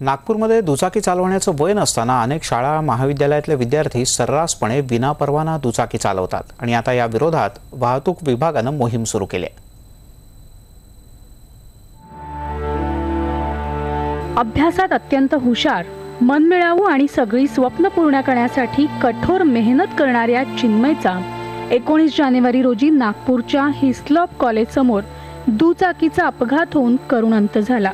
नागपूरमध्ये दुचाकी चालवण्याचं वय नसताना अनेक शाळा महाविद्यालयातले विद्यार्थी सर्रासपणे विनापरवाना दुचाकी चालवतात. आणि आता या विरोधात वाहतूक विभागानं मोहीम सुरू केली आहे. अभ्यासात अत्यंत हुशार मन मिळावू आणि सगळी स्वप्न पूर्ण करण्यासाठी कठोर मेहनत करणाऱ्या चिन्मयचा एकोणीस जानेवारी रोजी नागपूरच्या हिस्लॉप कॉलेजसमोर दुचाकीचा अपघात होऊन करुण अंत झाला.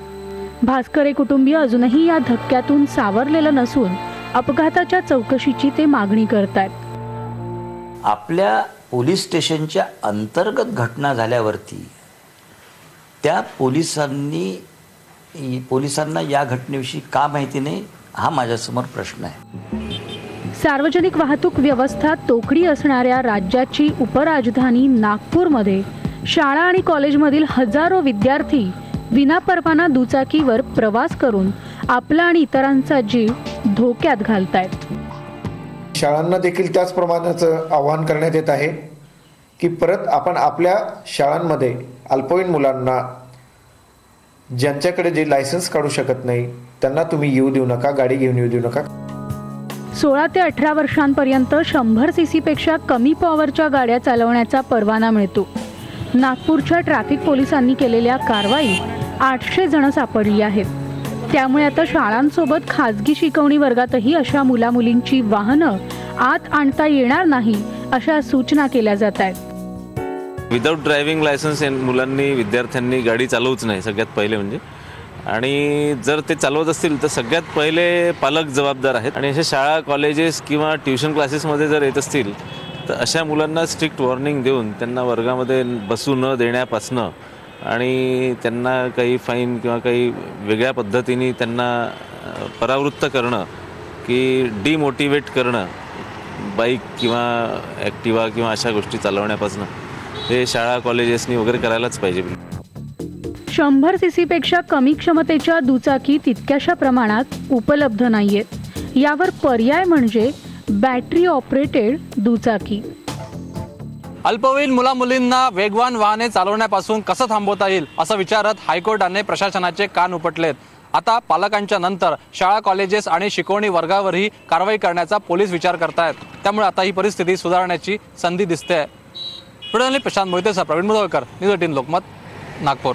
भास्करे कुटुंबीय अजूनही या धक्क्यातून सावरलेलं नसून अपघाताच्या चौकशीची ते मागणी करतायत. आपल्या पोलीस स्टेशनच्या अंतर्गत घटना झाल्यावरती त्या पोलिसांनी पोलिसांना या घटनेविषयी का माहिती नाही हा माझ्यासमोर प्रश्न आहे. सार्वजनिक वाहतूक व्यवस्था तोकडी असणाऱ्या राज्याची उपराजधानी नागपूरमध्ये शाळा आणि कॉलेजमधील हजारो विद्यार्थी विनापरवाना दुचाकीवर प्रवास करून आपला आणि इतरांचा जीव धोक्यात घालतायत. शाळांना देखील त्याच प्रमाणाचं आवाहन करण्यात येत आहे की परत आपण आपल्या शाळांमध्ये अल्पवयीन मुलांना ज्यांच्याकडे जे लायसन्स काढू शकत नाही त्यांना तुम्ही येऊ देऊ नका गाडी घेऊन येऊ देऊ नका. सोळा ते अठरा वर्षांपर्यंत शंभर सी सीपेक्षा कमी पॉवरच्या गाड्या चालवण्याचा परवाना मिळतो. नागपूरच्या ट्रॅफिक पोलिसांनी केलेल्या कारवाईत आठशे जण सापडली आहेत. त्यामुळे आता शाळांसोबत खाजगी शिकवणी वर्गातही अशा मुलामुलींची वाहनं आत आणता येणार नाही अशा सूचना केल्या जात आहेत. विदाऊट ड्रायव्हिंग लायसन्स मुलांनी विद्यार्थ्यांनी गाडी चालवूच नाही सगळ्यात पहिले म्हणजे. आणि जर ते चालवत असतील तर सगळ्यात पहिले पालक जबाबदार आहेत. आणि अशा शाळा कॉलेजेस किंवा ट्युशन क्लासेसमध्ये जर येत असतील तर अशा मुलांना स्ट्रिक्ट वॉर्निंग देऊन त्यांना वर्गामध्ये बसू न देण्यापासनं आणि त्यांना काही फाईन किंवा काही वेगळ्या पद्धतीने त्यांना परावृत्त करणं की डिमोटिवेट करणं बाईक किंवा ॲक्टिवा किंवा अशा गोष्टी चालवण्यापासून. हे शाळा कॉलेजेसनी वगैरे करायलाच पाहिजे. शंभर सी सीपेक्षा कमी क्षमतेच्या दुचाकी तितक्याशा प्रमाणात उपलब्ध नाहीयेत. यावर पर्याय म्हणजे बॅटरी ऑपरेटेड दुचाकी. अल्पवयीन मुलामुलींना वेगवान वाहने चालवण्यापासून कसं थांबवता येईल असं विचारत हायकोर्टाने प्रशासनाचे कान उपटलेत. आता पालकांच्या नंतर शाळा कॉलेजेस आणि शिकवणी वर्गावरही कारवाई करण्याचा पोलीस विचार करतायत. त्यामुळे आता ही परिस्थिती सुधारण्याची संधी दिसते आहे प्रशांत मोहितेसह प्रवीण मुदळकर न्यूज एटीन लोकमत नागपूर.